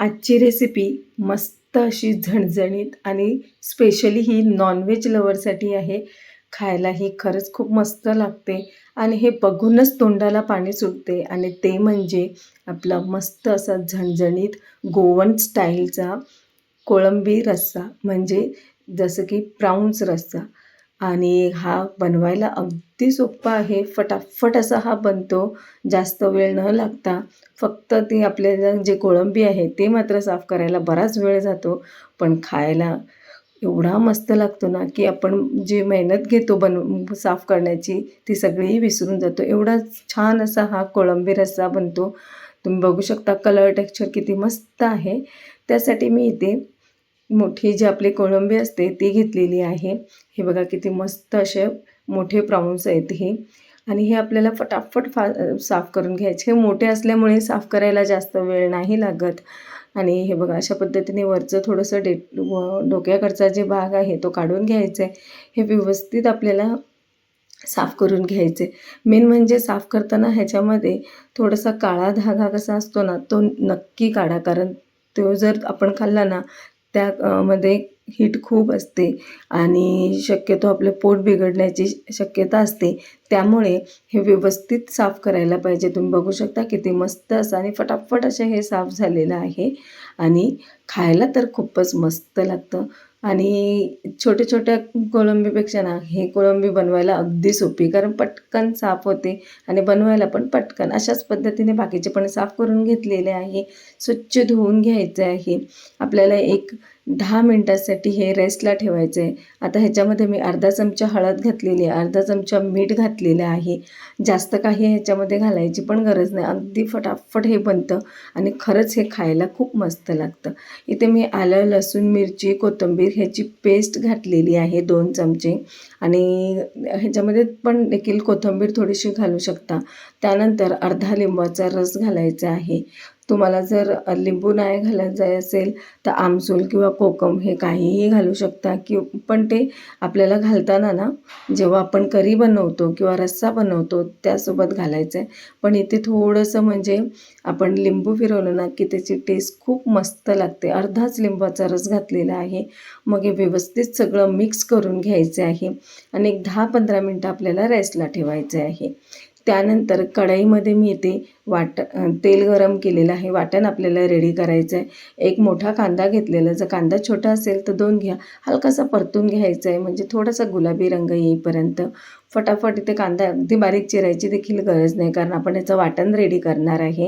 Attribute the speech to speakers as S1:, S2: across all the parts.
S1: आजची रेसिपी मस्त अशी झणझणीत आणि स्पेशली ही नॉनव्हेज लवरसाठी आहे. खायलाही खरंच खूप मस्त लागते. आणि हे बघूनच तोंडाला पाणी सुटते. आणि ते म्हणजे आपला मस्त असा झणझणीत गोवन स्टाईलचा कोळंबी रस्सा. म्हणजे जसं की प्राऊन्स रस्सा. आणि हा बनवायला अगदी सोपा आहे. फटाफट असा हा बनतो. जास्त वेळ न लागता फक्त ते आपल्याला जे कोळंबी आहे ते मात्र साफ करायला बराच वेळ जातो. पण खायला एवढा मस्त लागतो ना की आपण जी मेहनत घेतो बन साफ करण्याची ती सगळी विसरून जातो. एवढा छान असा हा कोळंबी रस्सा बनतो. तुम्ही बघू शकता कलर टेक्स्चर किती मस्त आहे. त्यासाठी मी इथे मोठी जी आपली कोळंबी असते ती घेतलेली आहे. हे बघा किती मस्त असे मोठे प्राऊन्स आहेत हे. आणि हे आपल्याला फटाफट फा साफ करून घ्यायचे. हे मोठे असल्यामुळे साफ करायला जास्त वेळ नाही लागत. आणि हे बघा अशा पद्धतीने वरचं थोडंसं डे डोक्याकडचा जे भाग आहे तो काढून घ्यायचा. आहे हे व्यवस्थित आपल्याला साफ करून घ्यायचे. मेन म्हणजे साफ करताना ह्याच्यामध्ये थोडासा काळा धागा कसा असतो ना तो नक्की काढा. कारण तो जर आपण खाल्ला ना त्या मध्ये हीट खूप असते आणि शक्यतो आपलं पोट बिघडण्याची शक्यता असते. त्यामुळे हे व्यवस्थित साफ करायला पाहिजे. तुम्ही बघू शकता किती मस्त असं आणि फटाफट असे हे साफ झालेलं आहे. आणि खायला तर खूपच मस्त लागतं. आणि छोट्या छोट्या कोळंबीपेक्षा ना हे कोळंबी बनवायला अगदी सोपी कारण पटकन साफ होते आणि बनवायला पण पटकन अशाच पद्धतीने बाकीचे पण साफ करून घेतलेले आहे. स्वच्छ धुवून घ्यायचं आहे. आपल्याला एक दहा मिनटासाठी हे रेस्टला ठेवायचं. आहे आता ह्याच्यामध्ये मी अर्धा चमचा हळद घातलेली आहे अर्धा चमचा मीठ घातलेलं आहे. जास्त काही ह्याच्यामध्ये घालायची पण गरज नाही. अगदी फटाफट हे बनतं आणि खरंच हे खायला खूप मस्त लागतं. इथे मी आलं लसूण मिरची कोथिंबीर ह्याची पेस्ट घातलेली आहे दोन चमचे. आणि ह्याच्यामध्ये पण देखील कोथिंबीर थोडीशी घालू शकता. त्यानंतर अर्धा लिंबाचा रस घालायचा आहे. तुम्हाला जर लिंबू नाही जाय असेल तर आमसूल किंवा कोकम हे काहीही घालू शकता. कि पण ते आपल्याला घालताना ना जेव्हा आपण करी बनवतो किंवा रस्सा बनवतो त्यासोबत घालायचं आहे पण इथे थोडंसं म्हणजे आपण लिंबू फिरवलं ना की त्याची टेस्ट खूप मस्त लागते. अर्धाच लिंबाचा रस घातलेला आहे. मग हे व्यवस्थित सगळं मिक्स करून घ्यायचं आहे. आणि एक दहा पंधरा मिनटं आपल्याला रेस्टला ठेवायचं आहे. त्यानंतर कढईमध्ये मी इथे वाट तेल गरम केलेलं आहे. वाटण आपल्याला रेडी करायचं आहे एक मोठा कांदा घेतलेला. जर कांदा छोटा असेल तर दोन घ्या. हलकासा परतून घ्यायचा आहे म्हणजे थोडासा गुलाबी रंग येईपर्यंत. फटाफट इथे कांदा अगदी बारीक चिरायची देखील गरज नाही. कारण आपण याचं वाटण रेडी करणार आहे.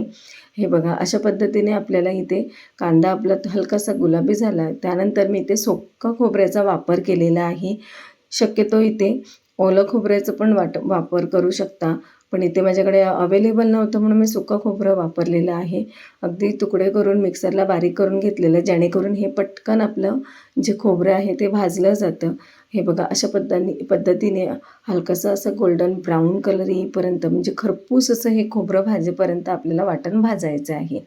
S1: हे बघा अशा पद्धतीने आपल्याला इथे कांदा आपला हलकासा गुलाबी झाला. त्यानंतर मी इथे सोक्का खोबऱ्याचा वापर केलेला आहे. शक्यतो इथे ओलं खोबऱ्याचं पण वाट वापर करू शकता. पण इथे माझ्याकडे अवेलेबल नव्हतं म्हणून मी सुकं खोबरं वापरलेलं आहे. अगदी तुकडे करून मिक्सरला बारीक करून घेतलेलं जेणेकरून हे पटकन आपलं जे खोबरं आहे ते भाजलं जातं. हे बघा अशा पद्धती पद्धतीने हलकंसं असं गोल्डन ब्राऊन कलर येईपर्यंत म्हणजे खरपूस असं हे खोबरं भाजेपर्यंत आपल्याला वाटण भाजायचं आहे.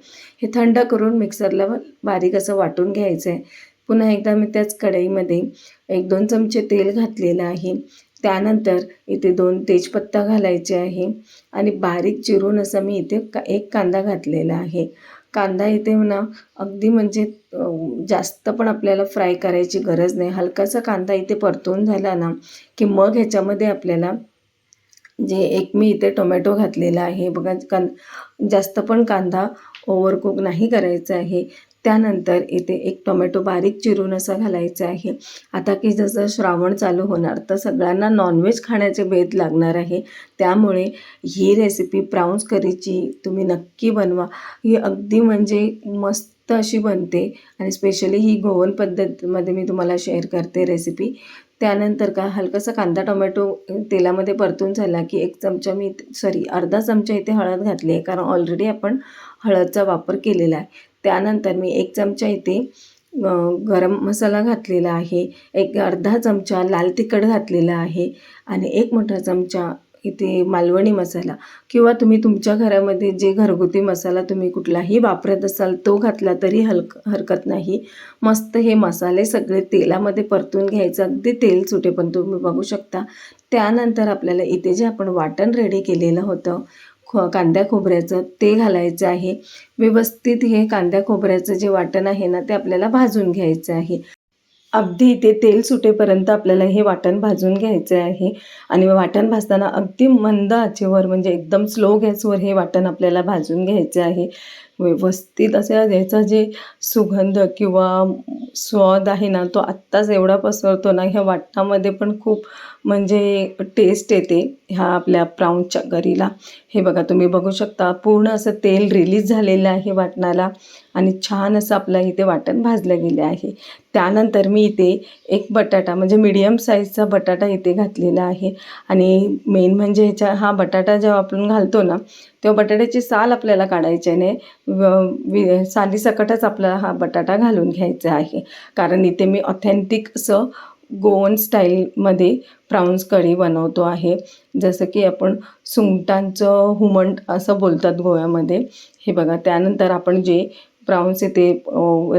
S1: हे थंड करून मिक्सरला बारीक असं वाटून घ्यायचं आहे पुन्हा एकदा मी त्याच कढईमध्ये एक दोन चमचे तेल घातलेलं आहे. त्यानंतर इथे दोन तेजपत्ता घालायचे आहे आणि बारीक चिरून असं मी इथे का एक कांदा घातलेला आहे. कांदा इथे म्हणा अगदी म्हणजे जास्त पण आपल्याला फ्राय करायची गरज नाही. हलकासा कांदा इथे परतून झाला ना की मग ह्याच्यामध्ये आपल्याला जे एक मी इथे टोमॅटो घातलेला आहे. बघा कां जास्त पण कांदा ओव्हरकुक नाही करायचा आहे. त्यानंतर इथे एक टोमॅटो बारीक चिरून असा घालायचा आहे. आता की जसं श्रावण चालू होणार तर सगळ्यांना नॉनव्हेज खाण्याचे बेत लागणार आहे. त्यामुळे ही रेसिपी प्राऊन्स करीची तुम्ही नक्की बनवा. ही अगदी म्हणजे मस्त अशी बनते आणि स्पेशली ही गोवन पद्धतमध्ये मी तुम्हाला शेअर करते रेसिपी त्यानंतर का हलकासा कांदा टोमॅटो तेलामध्ये परतून झाला की एक चमचा मी सॉरी अर्धा चमचा इथे हळद घातली आहे कारण ऑलरेडी आपण हळदचा वापर केलेला आहे. त्यानंतर मी एक चमचा इथे गरम मसाला घातलेला आहे एक अर्धा चमचा लाल तिखट घातलेला आहे आणि एक मोठा चमचा इथे मालवणी मसाला. किंवा तुम्ही तुमच्या घरामध्ये जे घरगुती मसाला तुम्ही कुठलाही वापरत असाल तो घातला तरी हलक हरकत नाही. मस्त हे मसाले सगळे तेलामध्ये परतून घ्यायचं. अगदी तेल सुटे पण तुम्ही बघू शकता. त्यानंतर आपल्याला इथे जे आपण वाटण रेडी केलेलं होतं खो कांद्या खोबऱ्याचं ते घालायचं आहे. व्यवस्थित हे कांद्या खोबऱ्याचं जे वाटण आहे ना ते आपल्याला भाजून घ्यायचं आहे. अगदी इथे तेल सुटेपर्यंत आपल्याला हे वाटण भाजून घ्यायचं आहे. आणि वाटण भाजताना अगदी मंद आचेवर म्हणजे एकदम स्लो गॅसवर हे वाटण आपल्याला भाजून घ्यायचं आहे. व्यवस्थित असं याचा जे सुगंध किंवा स्वाद आहे ना तो आत्ताच एवढा पसरतो ना ह्या वाटणामध्ये पण खूप म्हणजे टेस्ट येते ह्या आपल्या प्राऊनच्या गरीला हे बघा तुम्ही बघू शकता पूर्ण असं तेल रिलीज झालेलं आहे वाटणाला आणि छान असं आपलं इथे वाटण भाजलं गेलं आहे. त्यानंतर मी इथे एक बटाटा म्हणजे मीडियम साईजचा बटाटा इथे घातलेला आहे. आणि मेन म्हणजे ह्याच्या हा बटाटा जेव्हा आपण घालतो ना तेव्हा बटाट्याची साल आपल्याला काढायची नाही व- वि सालीसकटच आपल्याला हा बटाटा घालून घ्यायचा आहे. कारण इथे मी ऑथेंटिक असं गोवन स्टाईलमध्ये प्राऊन्स कढी बनवतो आहे. जसं की आपण सुंगटांचं हुमंट असं बोलतात गोव्यामध्ये. हे बघा त्यानंतर आपण जे प्राऊन्स इथे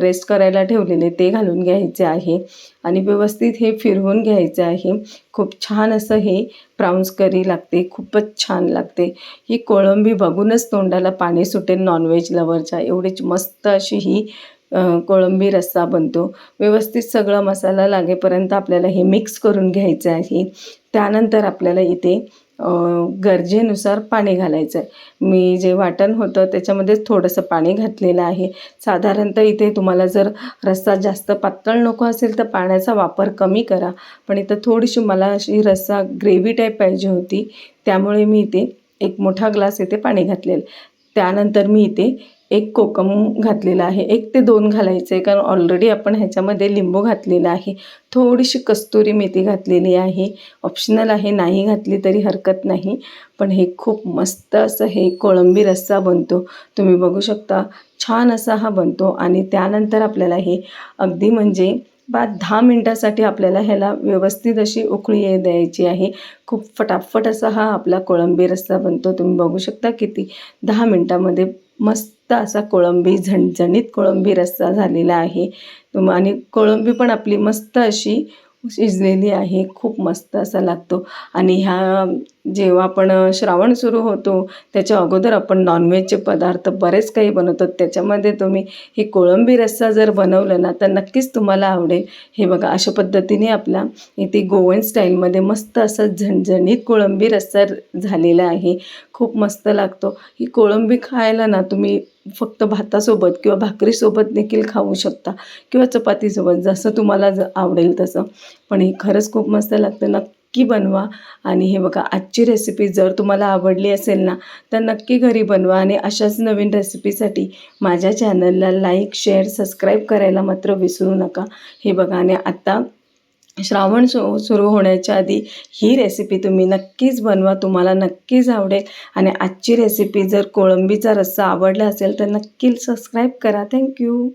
S1: रेस्ट करायला ठेवलेले ते घालून घ्यायचे आहे. आणि व्यवस्थित हे फिरवून घ्यायचं आहे. खूप छान असं हे प्राऊन्स करी लागते. खूपच छान लागते. ही कोळंबी बघूनच तोंडाला पाणी सुटेल नॉनव्हेज लवरच्या एवढीच मस्त अशी ही कोळंबी रस्सा बनतो. व्यवस्थित सगळा मसाला लागेपर्यंत आपल्याला हे मिक्स करून घ्यायचं आहे. त्यानंतर आपल्याला इथे गरजेनुसार पाणी घालायचं आहे मी जे वाटण होतं त्याच्यामध्येच थोडंसं पाणी घातलेलं आहे. साधारणतः इथे तुम्हाला जर रस्सा जास्त पातळ नको असेल तर पाण्याचा वापर कमी करा. पण इथं थोडीशी मला अशी रस्सा ग्रेव्ही टाईप पाहिजे होती. त्यामुळे मी इथे एक मोठा ग्लास इथे पाणी घातलेलं. त्यानंतर मी इथे एक कोकम घातलेला आहे. एक ते दोन घालायचं आहे कारण ऑलरेडी आपण ह्याच्यामध्ये लिंबू घातलेला आहे. थोडीशी कस्तुरी मेथी घातलेली आहे. ऑप्शनल आहे. नाही घातली तरी हरकत नाही. पण हे खूप मस्त असं हे कोळंबी रस्सा बनतो. तुम्ही बघू शकता. छान असा हा बनतो. आणि त्यानंतर आपल्याला हे अगदी म्हणजे पाच दहा मिनटासाठी आपल्याला ह्याला व्यवस्थित अशी उकळी द्यायची आहे. खूप फटाफट असा हा आपला कोळंबी रस्सा बनतो. तुम्ही बघू शकता किती दहा मिनटामध्ये मस्त असा कोळंबी झणझणीत कोळंबी रस्सा झालेला आहे. आणि कोळंबी पण आपली मस्त अशी शिजलेली आहे. खूप मस्त असा लागतो. आणि ह्या जेव्हा आपण श्रावण सुरू होतो त्याच्या अगोदर आपण नॉनव्हेजचे पदार्थ बरेच काही बनवतो. त्याच्यामध्ये तुम्ही ही कोळंबी रस्सा जर बनवलं ना तर नक्कीच तुम्हाला आवडेल. हे बघा अशा पद्धतीने आपला इथे गोवन स्टाईलमध्ये मस्त असा झणझणीत कोळंबी रस्सा झालेला आहे. खूप मस्त लागतो. ही कोळंबी खायला ना तुम्ही फक्त भातासोबत किंवा भाकरीसोबत देखील खाऊ शकता किंवा चपातीसोबत जसं तुम्हाला ज आवडेल तसं. पण हे खरंच खूप मस्त लागतं. नक्की नक्की बनवा. आणि हे बघा आजची रेसिपी जर तुम्हाला आवडली असेल ना तर नक्की घरी बनवा. आणि अशाच नवीन रेसिपीसाठी माझ्या चॅनलला लाईक शेअर सबस्क्राईब करायला मात्र विसरू नका. हे बघा आणि आत्ता श्रावण सु सुरू होण्याच्या आधी ही रेसिपी तुम्ही नक्कीच बनवा. तुम्हाला नक्कीच आवडेल. आणि आजची रेसिपी जर कोळंबीचा रस्सा आवडला असेल तर नक्की सबस्क्राईब करा. थँक्यू